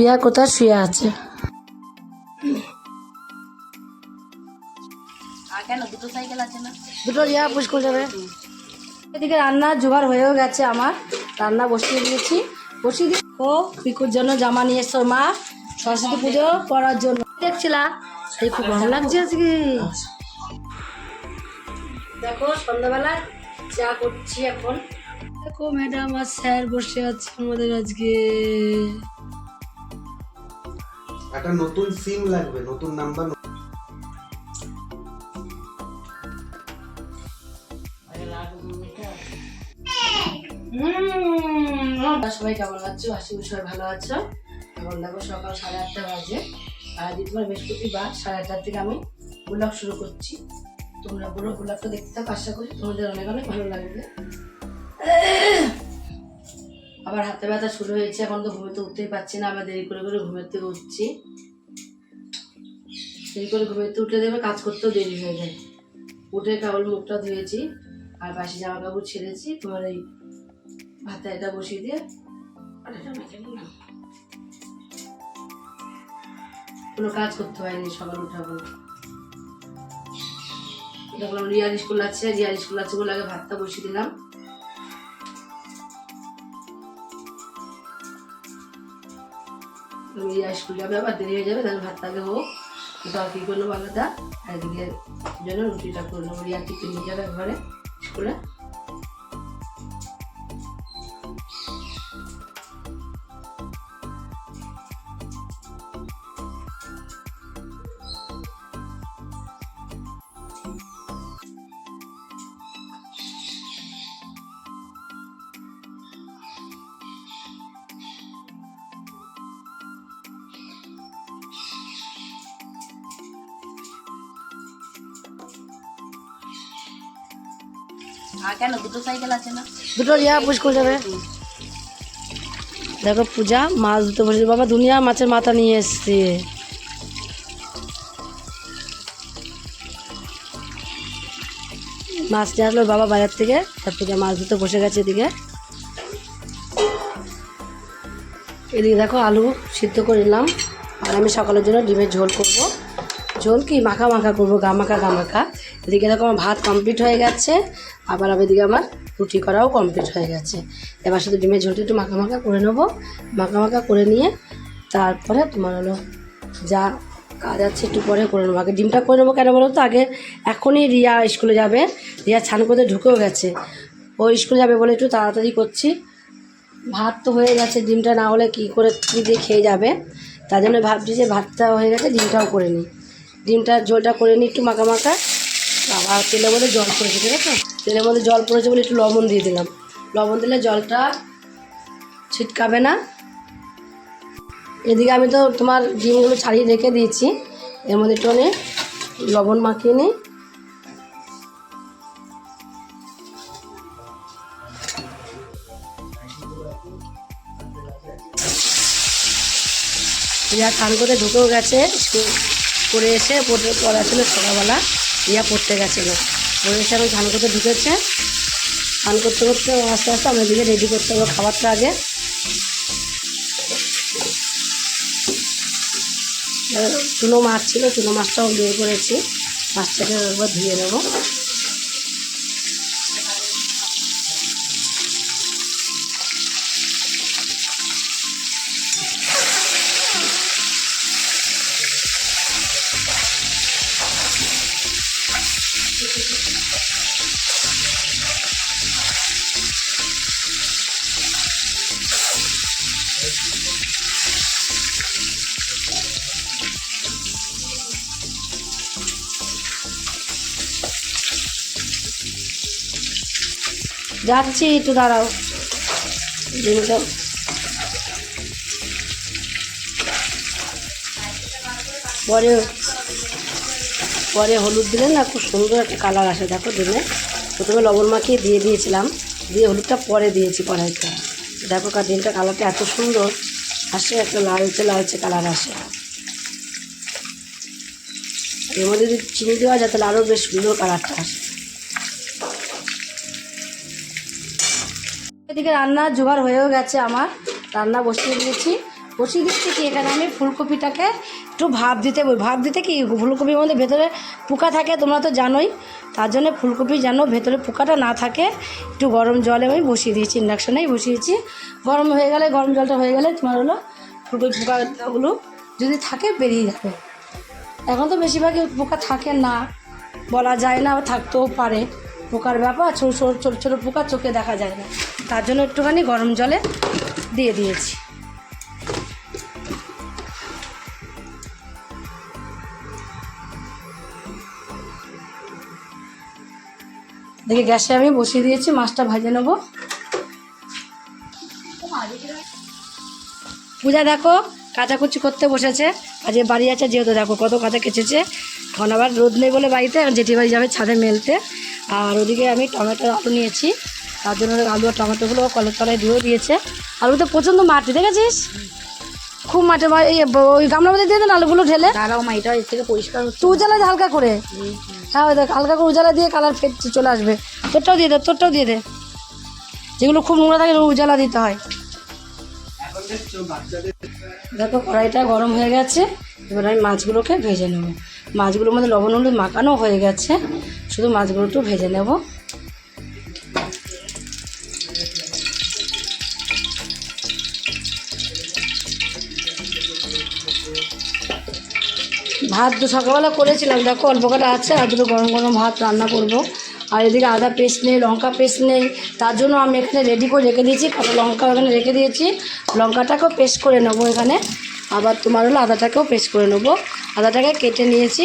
পিয়া কোথায় শুয়ে আছে? দুটো না? পুষ্কুল যাবে। এদিকে রান্নার জোগাড় হয়েও গেছে আমার। রান্না বসিয়ে দিয়েছি। বসিয়ে দিয়ে ও পিকুর জন্য জামা নিয়ে এসছো মা। সরস্বতী পুজো করার জন্য। দেখছিলা? এই খুব ভালো লাগছে আজকে। দেখো সন্ধ্যাবেলা চা করছি এখন। দেখো ম্যাডাম আর স্যার বসে আছে আমাদের আজকে। একটা নতুন সিম লাগবে, নতুন নাম্বার সবাই কেমন আছো? আশি সবাই ভালো আছো। এখন দেখো সকাল সাড়ে আটটা বাজে। আর তোমার বৃহস্পতিবার, সাড়ে আটটার থেকে আমি ব্লগ শুরু করছি। তোমরা পুরো ব্লগটা দেখতে থাকো, আশা করি তোমাদের অনেক অনেক ভালো লাগবে। আবার হাতে ব্যথা শুরু হয়েছে, এখন তো ঘুমেতে উঠতেই পারছি না আবার দেরি করে করে থেকে উঠছি। দেরি করে ঘুমেতে উঠে দেবে কাজ করতেও দেরি হয়ে যায়। উঠে কেবল মুখটা ধুয়েছি, আর বাসি জামা কাপড় ছেড়েছি তোমার এই ভাতে এটা বসিয়ে দিয়ে কোনো কাজ করতে হয়নি সকাল উঠা বলে দেখলাম রিয়ার স্কুল আছে, রিয়ার স্কুল আছে বলে আগে ভাতটা বসিয়ে দিলাম। রিয়া স্কুল যাবে আবার দেরি হয়ে যাবে, তাহলে ভাতটা আগে হোক। দাও, কি করল আলাদা আর এদিকে জন্য রুটিটা করে নেব। রিয়া টিফিন নিয়ে যাবে ঘরে, স্কুলে। দুটো সাইকেল আছে দুটো যাবে। দেখো পূজা, মাছ ধুতে বসে বাবা, দুনিয়া মাছের মাথা নিয়ে এসছে। মাছ নিয়ে আসলো বাবা বাজার থেকে। তার পূজা মাছ ধুতে বসে গেছে এদিকে। এদিকে দেখো আলু সিদ্ধ করে নিলাম। আর আমি সকালের জন্য ডিমের ঝোল করব। ঝোল কি মাখা মাখা করব, গা মাখা গা মাখা। এদিকে দেখো আমার ভাত কমপ্লিট হয়ে গেছে, আবার এদিকে আমার রুটি করাও কমপ্লিট হয়ে গেছে। এবার শুধু ডিমের ঝোলটা একটু মাখা মাখা করে নেব। মাখা মাখা করে নিয়ে তারপরে তোমার হলো যা কাজ আছে একটু পরে করে নেব। আগে ডিমটা করে নেব কেন বলো তো? আগে এখনই রিয়া স্কুলে যাবে। রিয়া ছান করতে ঢুকেও গেছে। ও স্কুলে যাবে বলে একটু তাড়াতাড়ি করছি। ভাত তো হয়ে গেছে, ডিমটা না হলে কী করে, কী দিয়ে খেয়ে যাবে? তার জন্য ভাবছি যে ভাতটা হয়ে গেছে, ডিমটাও করে নিই। ডিমটা ঝোলটা করে নিই একটু মাখা মাখা আবার তেলের মধ্যে জল পড়েছে, ঠিক আছে? তেলের মধ্যে জল পড়েছে বলে একটু লবণ দিয়ে দিলাম। লবণ দিলে জলটা ছিটকাবে না। এদিকে আমি তো তোমার ডিমগুলো ছাড়িয়ে রেখে দিয়েছি। এর মধ্যে একটু লবণ মাখিয়ে নিই। রিয়া স্নান করে ঢুকেও গেছে করে এসে পড়তে পড়া ছিল সকালবেলা ইয়া পড়তে গেছিল। পড়ে এসে আমি ধান করতে ঢুকেছে। ধান করতে করতে আস্তে আস্তে আমি দিকে রেডি করতে হবে খাবারটা আগে। চুনো মাছ ছিল চুনো মাছটাও বের করেছি। মাছটাকে ধুয়ে নেব। যাচ্ছি, একটু দাঁড়াও। ডিমটা পরে পরে হলুদ দিলে না, খুব সুন্দর একটা কালার আসে, দেখো ডিমে প্রথমে লবণ মাখিয়ে দিয়ে দিয়েছিলাম, দিয়ে হলুদটা পরে দিয়েছি কড়াইতে। দেখো ডিমটা কালারটা এত সুন্দর, আসে একটা লালচে লালচে কালার আসে। এর মধ্যে যদি চিনি দেওয়া যায়, তাহলে আরও বেশ সুন্দর কালারটা আসে। এদিকে রান্নার জোগাড় হয়েও গেছে আমার। রান্না বসিয়ে দিয়েছি। বসিয়ে দিচ্ছি কি, এখানে আমি ফুলকপিটাকে একটু ভাপ দিতে ভাপ দিতে কি, ফুলকপির মধ্যে ভেতরে পোকা থাকে তোমরা তো জানোই। তার জন্য ফুলকপি যেন ভেতরে পোকাটা না থাকে, একটু গরম জলে আমি বসিয়ে দিয়েছি, ইন্ডাকশানেই বসিয়েছি গরম হয়ে গেলে, গরম জলটা হয়ে গেলে তোমার হলো ফুলকপি পোকাগুলো যদি থাকে বেরিয়ে যাবে। এখন তো বেশিরভাগই পোকা থাকে না, বলা যায় না, থাকতেও পারে। পোকার ব্যাপার, ছোটো ছোটো ছোটো ছোটো পোকা চোখে দেখা যায় না। তার জন্য একটুখানি গরম জলে দিয়ে দিয়েছি। দেখি গ্যাসে আমি বসিয়ে দিয়েছি, মাছটা ভাজে নেব। পূজা, দেখো, কাচাকুচি করতে বসেছে। আজকে বাড়ি আছে, যেহেতু দেখো কত কাঁচা কেচেছে। এখন আবার রোদ নেই বলে বাড়িতে এখন জেঠি বাড়ি যাবে ছাদে মেলতে। আর ওদিকে আমি টমেটো আলু নিয়েছি। তার জন্য আলু আর টমেটোগুলো কলের তলায় দিয়েও দিয়েছে। আলু তো প্রচণ্ড মাটি দেখেছিস? খুব মাঠে মা- এই ওই গামলার মধ্যে দিয়ে দেন আলুগুলো ঢেলে? দাঁড়াও মা এটা এর থেকে পরিষ্কার হচ্ছে। উজালা হালকা করে। হ্যাঁ ওই দেখ হালকা করে উজালা দিয়ে কালার ফেট চলে আসবে। তোরটাও দিয়ে দে তোরটাও দিয়ে দে। যেগুলো খুব নোংরা থাকে উজালা দিতে হয়। দেখো কড়াইটা গরম হয়ে গেছে। এবার আমি মাছগুলোকে ভেজে নেব। মাছগুলোর মধ্যে লবণ, হলুদ মাখানো হয়ে গেছে। শুধু মাছগুলো একটু ভেজে নেব। ভাত তো সকালবেলা করেছিলাম। দেখো, অল্প কটা আছে, আর দুটো গরম গরম ভাত রান্না করব। আর এদিকে আদা পেস্ট নেই, লঙ্কা পেস্ট নেই। তার জন্য আমি এখানে রেডি করে রেখে দিয়েছি। কটা লঙ্কা ওখানে রেখে দিয়েছি। লঙ্কাটাকেও পেস্ট করে নেব এখানে। আবার তোমার হলো আদাটাকেও পেস্ট করে নেব। আদাটাকে কেটে নিয়েছি।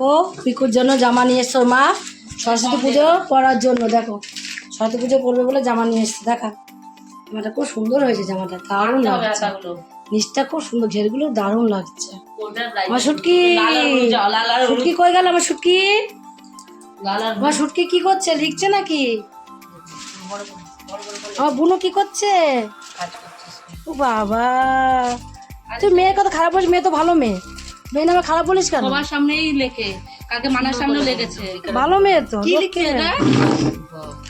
ও পিকুর জন্য জামা নিয়ে এসছো মা। সরস্বতী পুজো করার জন্য দেখো। সরস্বতী পুজো করবে বলে জামা নিয়ে এসছে দেখা। জামাটা খুব সুন্দর হয়েছে জামাটা। দারুণ লাগছে। নিচটা খুব সুন্দর ঘেরগুলো দারুণ লাগছে। আমার শুটকি। শুটকি কই গেল আমার শুটকি? আমার শুটকি কি করছে লিখছে নাকি? আমার বুনো কি করছে? ও বাবা। তুই মেয়ের কথা খারাপ বলিস মেয়ে তো ভালো মেয়ে। মেয়ে নামে খারাপ বলিস কেন? সবার সামনেই লেখে। কাকে মানার সামনেও লেগেছে। ভালো মেয়ে তো কি লিখছে এটা?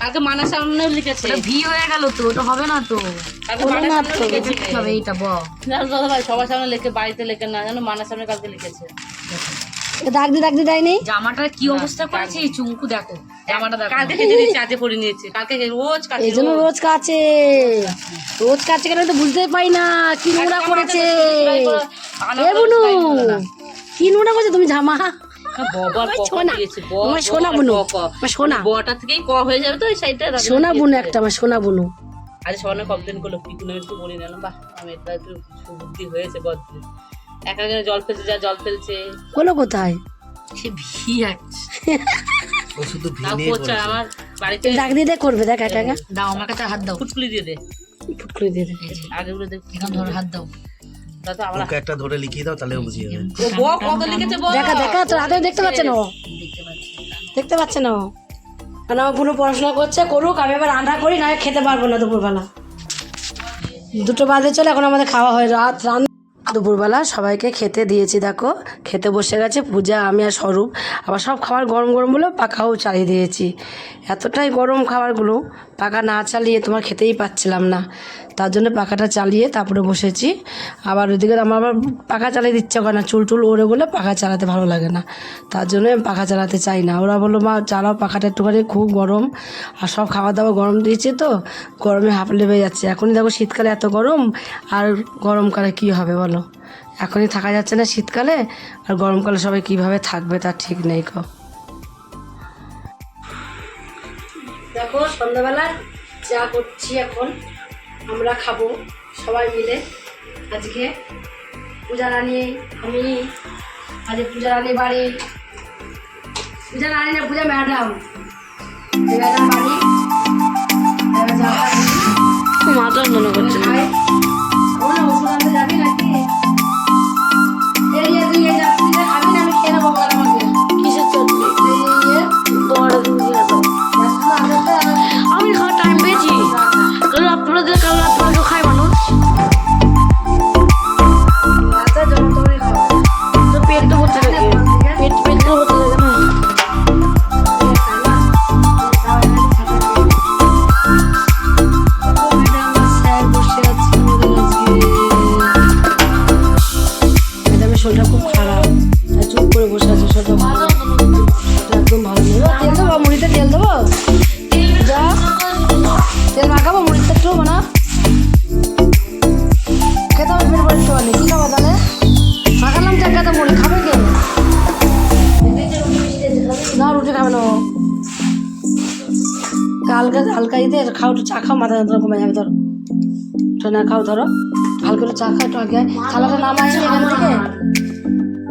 কালকে মানার সামনে লিখেছে। ভি হয়ে গেল তো ওটা হবে না তো। কাকে মানার সামনে। লিখেছে। হবে এইটা বল? জানো দাদা ভাই সবার সামনে লেখে বাড়িতে লেখে না জানো মানার সামনে কালকে লিখেছে। দাগ দি দাগ দি দেয়নি? জামাটার কি অবস্থা করেছে? এই চুমকু দেখো। জামাটা দেখো। কালকে কেটে আজে পরে নিয়েছে। কালকে রোজ কাটে এই জন্য রোজ। কাছে রোজ কাছে কেন তো বুঝতেই পাই না। কি নোংরা করেছে। এ বুনু কি নোংরা করেছে তুমি জামা? সোনা। বুনু সোনা বটা থেকেই ক হয়ে যাবে তো ওই সাইডটা সোনা বুনু একটা আমার সোনা বুনু। আজ সবাই কমপ্লেন করল একটু বলি বাহ আমি এটা একটু হয়েছে একা জল ফেলছে যা জল ফেলছে। হলো কোথায়? সে ভি আছে ও শুধু তাও ভিনে পচা আমার বাড়িতে ডাক করবে দেখ একা একা। দাও আমার কাছে হাত দাও। ফুটকুলি দিয়ে দে। ফুটকুলি দিয়ে দে। দেখ এখন ধরো হাত দাও। ওকে একটা ধরে লিখিয়ে দাও তাহলে বুঝিয়ে যাবে ও বক কত লিখেছে বক? দেখা দেখা তোর হাতে দেখতে পাচ্ছে না ও। দেখতে পাচ্ছি পাচ্ছে। না ও। কারণ আমার বোনও পড়াশোনা করছে করুক আমি এবার রান্না করি না খেতে পারব না দুপুরবেলা। দুটো বাজে চলে এখন আমাদের খাওয়া হয় রাত রান্না দুপুরবেলা সবাইকে খেতে দিয়েছি, দেখো। খেতে বসে গেছে পূজা, আমি আর স্বরূপ। আবার সব খাবার গরম গরম বলে পাখাও চালিয়ে দিয়েছি। এতটাই গরম খাবারগুলো, পাখা না চালিয়ে তোমার খেতেই পাচ্ছিলাম না। তার জন্য পাখাটা চালিয়ে তারপরে বসেছি। আবার ওইদিকে আমার আবার পাখা চালিয়ে দিচ্ছে করে না, চুল টুল ওড়ে বলে পাখা চালাতে ভালো লাগে না। তার জন্য আমি পাখা চালাতে চাই না। ওরা বলল, মা, চালাও, পাখাটা একটুখানি খুব গরম। আর সব খাওয়া দাওয়া গরম দিয়েছে তো, গরমে হাঁপ লেবে যাচ্ছে। এখনই দেখো শীতকালে এত গরম, আর গরমকালে কি হবে বলো? এখনই থাকা যাচ্ছে না শীতকালে, আর গরমকালে সবাই কীভাবে থাকবে তার ঠিক নেই কো দেখো সন্ধ্যাবেলা চা করছি এখন। আমরা খাব, সবাই মিলে। আজকে পূজা রানী আমি, আজকে পূজা রানী বাড়ি। পূজা রানী না, পূজা ম্যাডাম। ম্যাডাম বাড়ি। হালকা খাও একটু চা খাও মাথা যন্ত্রণা কমে যাবে ধরো না খাও ধরো হালকা একটু চা খাও একটু আগে থালাটা নামাই নি এখান থেকে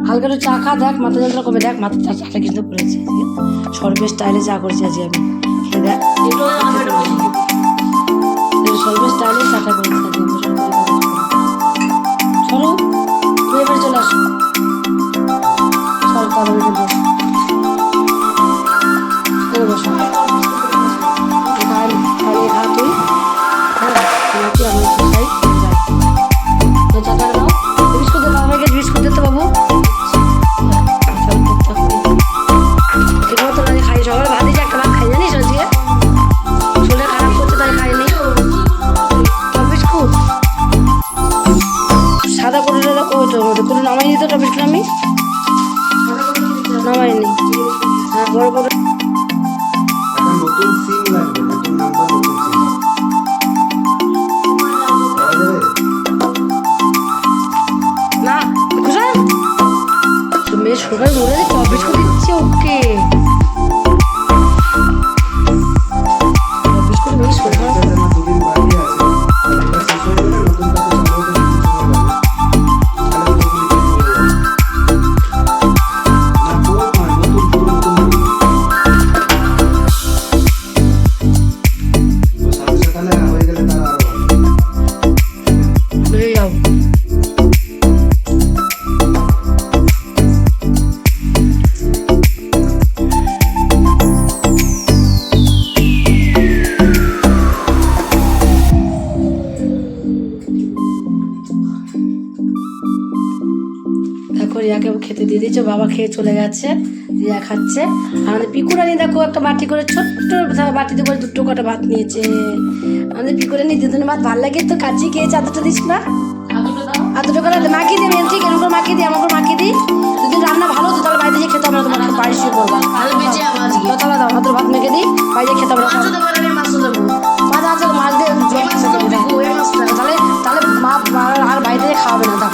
হালকা একটু চা খা দেখ মাথা যন্ত্রণা কমে দেখ মাথা চাটা কিন্তু করেছি সর্বের স্টাইলে চা করেছি আজকে আমি দেখ সর্বের স্টাইলে চাটা করেছি আজকে সরু তুই এবার চলে। বুঝে যাও রিয়াকে খেতে দিয়ে দিয়েছে বাবা খেয়ে চলে গেছে রিয়া খাচ্ছে। আর আমাদের পিকুরানি দেখো একটা বাটি করে ছোট্ট বাটিতে করে দুটো কটা ভাত নিয়েছে। আমাদের পিকুরানি দুদিন ভাত ভালো লাগে তো কাচ্চি খেয়েছে এতটা দিস না। এতটা করে মাখিয়ে দিই ঠিক এরকম করে মাখিয়ে দিই আমার করে মাখিয়ে দিই। দুদিন রান্না ভালো তো তাহলে বাড়িতে গিয়ে খেতে না তোমার বাড়ি শুয়ে করব। তাহলে দাও হাতের ভাত মেখে দিই বাইরে খেতে হবে না মাছ আছে মাছ দিয়ে তাহলে তাহলে মা আর থেকে খাওয়াবে না দাও,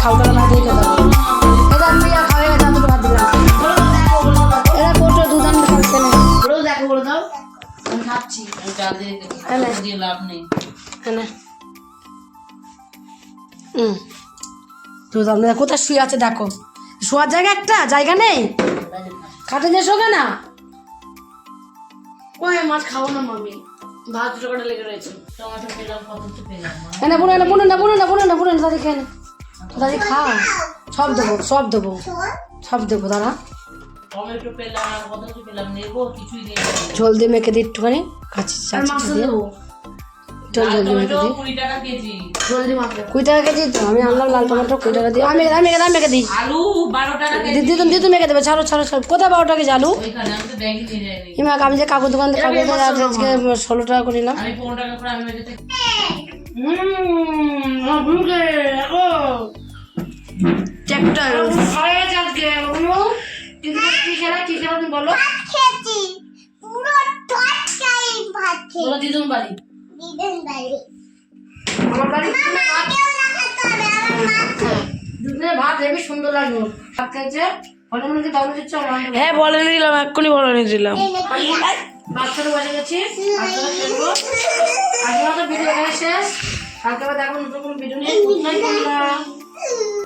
খাওয়া না দিয়ে না হ্যাঁ, হ্যাঁ, কোথায় শুয়ে আছে দেখো। শোয়ার জায়গা একটা জায়গা নেই? খাটে যে শোবে না? কই মাছ খাব না মামি? ভাত রয়েছে। টমেটো পেলাম পেলাম না। বুনো না বুনো না বুনো না বুনো না বুনো না তাদের খেয়ে দাদি খা সব দেবো সব দেবো সব দেবো দাঁড়া ঝোল দিয়ে মেখে দিই একটুখানি কাছে চাচি দিয়ে ঝোল ঝোল দিয়ে মেখে দিই কুড়ি টাকা কেজি তো আমি আনলাম লাল টমেটো কুড়ি টাকা দিয়ে আমি আমি আমি মেখে দিই আলু বারো টাকা দিদি তুমি দিদি মেখে দেবে ছাড়ো ছাড়ো ছাড়ো কোথায় বারো টাকা কেজি আলু ওইখানে আমি যে কাকুর দোকান থেকে কাকুর দোকান আজকে ষোলো টাকা করে নিলাম আমি পনেরো টাকা করে আমি মেঝেতে ট্র্যাক্টর কি খেলা কি খেলা তুমি বলো? খেয়েছি। পুরো ভাত খেয়ে। বলো দিদুন বাড়ি। দিদিন বাড়ি। আমার বাড়ি মাকেও না খেতে হবে আমার মা দুপুরে ভাত হেবি সুন্দর লাগল ভাত খেয়েছে মনে হ্যাঁ বলে দিলাম এক্ষুনি বলে দিলাম। বাচ্চারা বসে গেছি আজকে মতো ভিডিও এখানে শেষ। কালকে আবার দেখো নতুন ভিডিও নিয়ে।